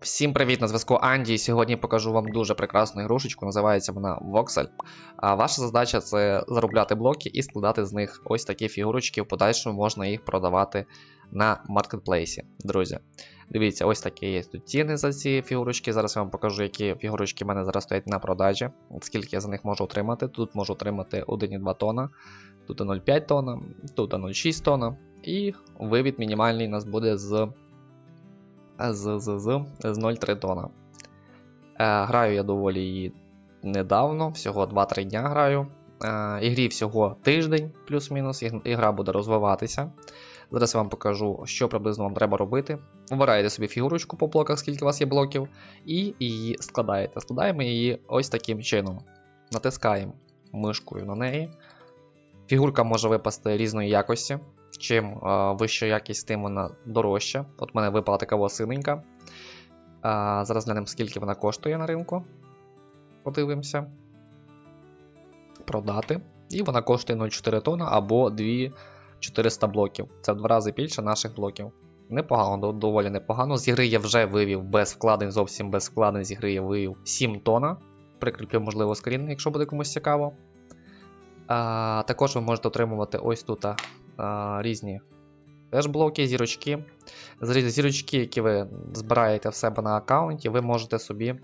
Всім привіт на зв'язку Анді. Сьогодні покажу вам дуже прекрасну ігрушечку. Називається вона Voxel. А ваша задача це заробляти блоки і складати з них ось такі фігурочки. В подальшому можна їх продавати на маркетплейсі. Друзі, дивіться, ось такі є тут ціни за ці фігурочки. Зараз я вам покажу, які фігурочки в мене зараз стоять на продажі. Скільки я за них можу отримати. Тут можу отримати 1,2 тона, тут 0,5 тона, тут 0,6 тона. І вивід мінімальний у нас буде з з, з, з, з 0,3 тона. Е, граю я доволі її недавно, всього 2-3 дня граю. Е, ігрі всього тиждень, плюс-мінус, ігра буде розвиватися. Зараз я вам покажу, що приблизно вам треба робити. Вибираєте собі фігурочку по блоках, скільки у вас є блоків, і її складаєте. Складаємо її ось таким чином. Натискаємо мишкою на неї. Фігурка може випасти різної якості. Чим е, вища якість, тим вона дорожча. От в мене випала така синенька. Зараз глянемо, скільки вона коштує на ринку. Подивимося. Продати. І вона коштує 0,4 тонна або 2400 блоків. Це в два рази більше наших блоків. Непогано, доволі непогано. З ігри я вже вивів без вкладень, зовсім без вкладень з ігри я вивів 7 тонна. Прикріплю, можливо, скрін, якщо буде комусь цікаво. А, також ви можете отримувати ось тут а, різні теж блоки, зірочки. Зірочки, які ви збираєте в себе на аккаунті, ви можете собі,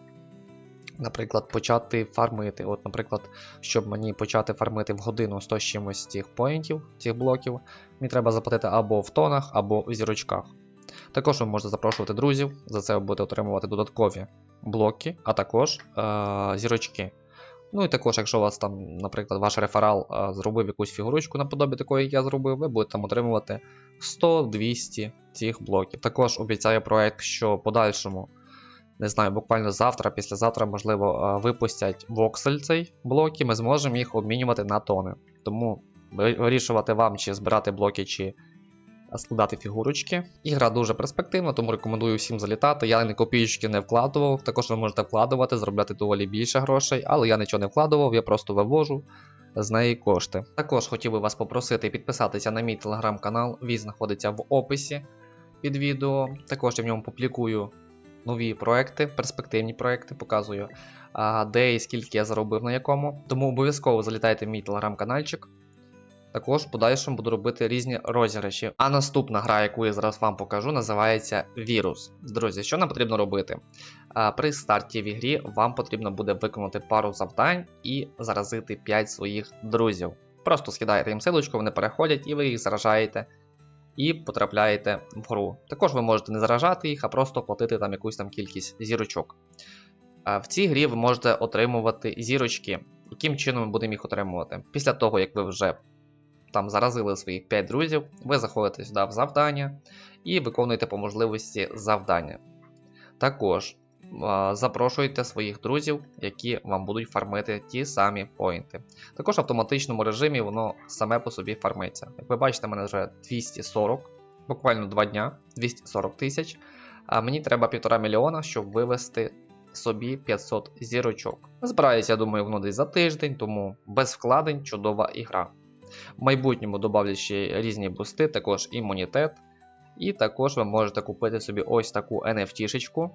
наприклад, почати фармити. От, наприклад, щоб мені почати фармити в годину 100 з чимось цих поінтів, цих блоків, мені треба заплатити або в тонах, або в зірочках. Також ви можете запрошувати друзів, за це ви будете отримувати додаткові блоки, а також е- зірочки. Ну і також, якщо у вас там, наприклад, ваш реферал а, зробив якусь фігурочку наподобі такої, як я зробив, ви будете там отримувати 100-200 цих блоків. Також обіцяю проект, що подальшому, не знаю, буквально завтра, післязавтра, можливо, а, випустять воксель цей блок, і ми зможемо їх обмінювати на тони. Тому вирішувати вам, чи збирати блоки, чи складати фігурочки. Ігра дуже перспективна, тому рекомендую всім залітати. Я ні копійки не вкладував. Також ви можете вкладувати, заробляти доволі більше грошей, але я нічого не вкладував, я просто вивожу з неї кошти. Також хотів би вас попросити підписатися на мій телеграм-канал. Він знаходиться в описі під відео. Також я в ньому публікую нові проекти, перспективні проекти, показую, де і скільки я заробив на якому. Тому обов'язково залітайте в мій телеграм-канальчик. Також в подальшому буду робити різні розіграші. А наступна гра, яку я зараз вам покажу, називається Вірус. Друзі, що нам потрібно робити? При старті в ігрі вам потрібно буде виконати пару завдань і заразити 5 своїх друзів. Просто скидаєте їм силочку, вони переходять і ви їх заражаєте і потрапляєте в гру. Також ви можете не заражати їх, а просто платити там якусь там кількість зірочок. В цій грі ви можете отримувати зірочки. Яким чином ми будемо їх отримувати? Після того, як ви вже там заразили своїх 5 друзів, ви заходите сюди в завдання і виконуєте по можливості завдання. Також запрошуйте своїх друзів, які вам будуть фармити ті самі поінти. Також в автоматичному режимі воно саме по собі фармиться. Як ви бачите, в мене вже 240, буквально 2 дня, 240 тисяч. А мені треба 1,5 мільйона, щоб вивести собі 500 зірочок. Збирається, я думаю, воно десь за тиждень, тому без вкладень чудова ігра. В майбутньому додавлять ще різні бусти, також імунітет. І також ви можете купити собі ось таку NFT-шечку,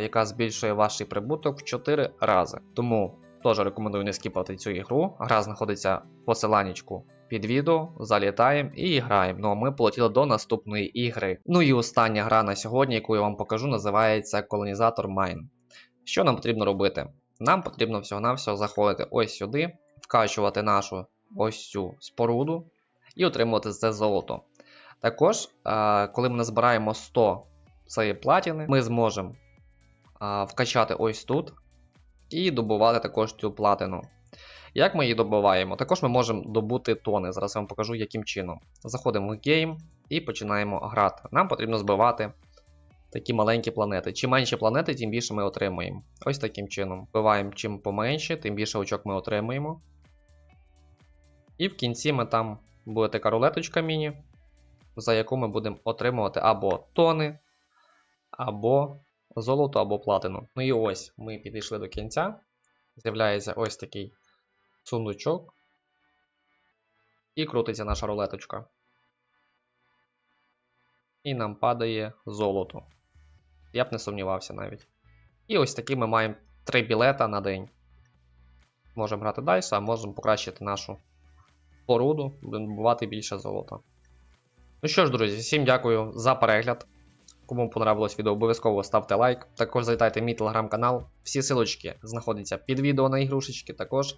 яка збільшує ваш прибуток в 4 рази. Тому теж рекомендую не скіпати цю ігру. Гра знаходиться посиланнячку під відео. Залітаємо і граємо. Ну а ми полетіли до наступної ігри. Ну і остання гра на сьогодні, яку я вам покажу, називається Колонізатор Mine. Що нам потрібно робити? Нам потрібно всього-навсього заходити ось сюди, вкачувати нашу ось цю споруду і отримувати це золото. Також, е, коли ми назбираємо 100 цієї платіни, ми зможемо е, вкачати ось тут і добувати також цю платину. Як ми її добуваємо? Також ми можемо добути тони. Зараз я вам покажу, яким чином. Заходимо в гейм і починаємо грати. Нам потрібно збивати такі маленькі планети. Чим менші планети, тим більше ми отримуємо. Ось таким чином. Вбиваємо чим поменше, тим більше очок ми отримуємо. І в кінці ми там буде така рулеточка міні, за яку ми будемо отримувати або тони, або золото, або платину. Ну і ось ми підійшли до кінця. З'являється ось такий сундучок. І крутиться наша рулеточка. І нам падає золото. Я б не сумнівався навіть. І ось такі ми маємо 3 білета на день. Можемо грати далі, а можемо покращити нашу поруду, бувати більше золота. Ну що ж, друзі, всім дякую за перегляд. Кому понравилось відео, обов'язково ставте лайк. Також зайтайте в мій телеграм-канал. Всі силочки знаходяться під відео на ігрушечки. Також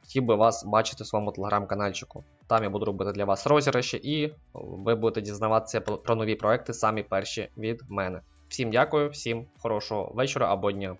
хотів би вас бачити в своєму телеграм-канальчику. Там я буду робити для вас розіграші, і ви будете дізнаватися про нові проекти самі перші від мене. Всім дякую, всім хорошого вечора або дня.